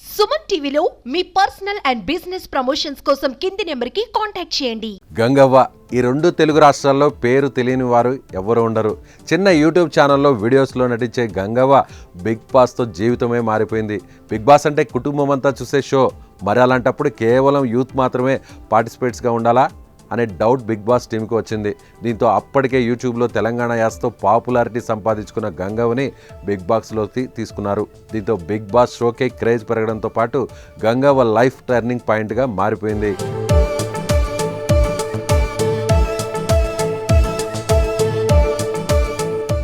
సుమన్ టీవీలో మీ personal and business promotions కోసం కింది నెంబర్కి కాంటాక్ట్ చేయండి. గంగవ్వ ఈ రెండు తెలుగు రాష్ట్రాల్లో పేరు తెలియని వారు ఎవరు ఉండరు. చిన్న యూట్యూబ్ ఛానల్లో వీడియోస్లో నటించే గంగవ్వ బిగ్ బాస్తో జీవితమే మారిపోయింది. బిగ్ బాస్ అంటే కుటుంబం అంతా చూసే షో. మరి అలాంటప్పుడు కేవలం యూత్ మాత్రమే పార్టిసిపేట్స్గా ఉండాలా? అనే డౌట్ బిగ్ బాస్ టీంకి వచ్చింది. దీంతో అప్పటికే యూట్యూబ్లో తెలంగాణ యాస్తో పాపులారిటీ సంపాదించుకున్న గంగవ్వని బిగ్ బాస్లోకి తీసుకున్నారు. దీంతో బిగ్ బాస్ షోకే క్రేజ్ పెరగడంతో పాటు గంగవ్వ లైఫ్ టర్నింగ్ పాయింట్గా మారిపోయింది.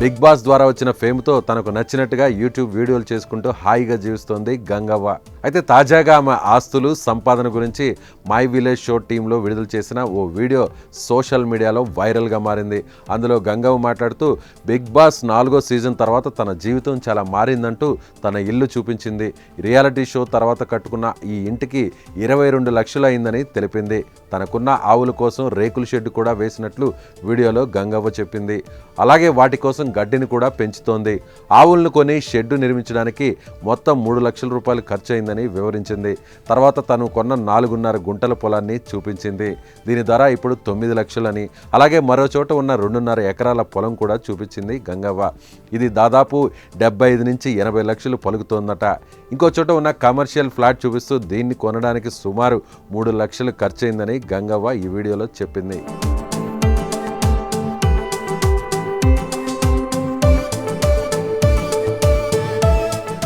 బిగ్ బాస్ ద్వారా వచ్చిన ఫేమ్తో తనకు నచ్చినట్టుగా యూట్యూబ్ వీడియోలు చేసుకుంటూ హాయిగా జీవిస్తోంది గంగవ్వ. అయితే తాజాగా ఆమె ఆస్తులు సంపాదన గురించి మై విలేజ్ షో టీంలో విడుదల చేసిన ఓ వీడియో సోషల్ మీడియాలో వైరల్గా మారింది. అందులో గంగవ్వ మాట్లాడుతూ బిగ్ బాస్ నాలుగో సీజన్ తర్వాత తన జీవితం చాలా మారిందంటూ తన ఇల్లు చూపించింది. రియాలిటీ షో తర్వాత కట్టుకున్న ఈ ఇంటికి ఇరవై రెండు లక్షలు అయిందని తెలిపింది. తనకున్న ఆవుల కోసం రేకుల షెడ్ కూడా వేసినట్లు వీడియోలో గంగవ్వ చెప్పింది. అలాగే వాటి కోసం గడ్డిని కూడా పెంచుతోంది. ఆవులను కొని షెడ్డు నిర్మించడానికి మొత్తం మూడు లక్షల రూపాయలు ఖర్చు జరిగిందని వివరించింది. తర్వాత తను కొన్న నాలుగున్నర గుంటల పొలాన్ని చూపించింది. దీని ధర ఇప్పుడు తొమ్మిది లక్షలని. అలాగే మరో చోట ఉన్న రెండున్నర ఎకరాల పొలం కూడా చూపించింది గంగవ్వ. ఇది దాదాపు డెబ్బై ఐదు నుంచి ఎనభై లక్షలు పలుకుతోందట. ఇంకో చోట ఉన్న కమర్షియల్ ఫ్లాట్ చూపిస్తూ దీన్ని కొనడానికి సుమారు మూడు లక్షలు ఖర్చయిందని గంగవ్వ ఈ వీడియోలో చెప్పింది.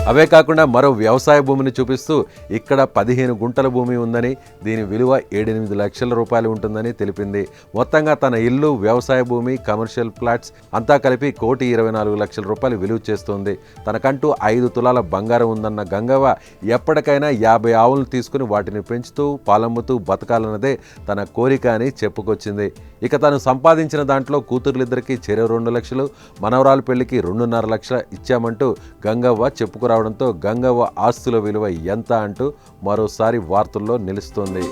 అవే కాకుండా మరో వ్యవసాయ భూమిని చూపిస్తూ ఇక్కడ పదిహేను గుంటల భూమి ఉందని దీని విలువ ఏడెనిమిది లక్షల రూపాయలు ఉంటుందని తెలిపింది. మొత్తంగా తన ఇల్లు వ్యవసాయ భూమి కమర్షియల్ ఫ్లాట్స్ అంతా కలిపి కోటి ఇరవై నాలుగు లక్షల రూపాయలు విలువ చేస్తోంది. తనకంటూ ఐదు తులాల బంగారం ఉందన్న గంగవ్వ ఎప్పటికైనా యాభై ఆవులను తీసుకుని వాటిని పెంచుతూ పాలమ్ముతూ బతకాలన్నదే తన కోరిక అని చెప్పుకొచ్చింది. ఇక తను సంపాదించిన దాంట్లో కూతుర్లిద్దరికీ చెరో రెండు లక్షలు మనవరాల పెళ్ళికి రెండున్నర లక్షల ఇచ్చామంటూ గంగవ్వ రావడంతో గంగవ్వ ఆస్తుల విలువ ఎంత అంటూ మరోసారి వార్తల్లో నిలుస్తోంది.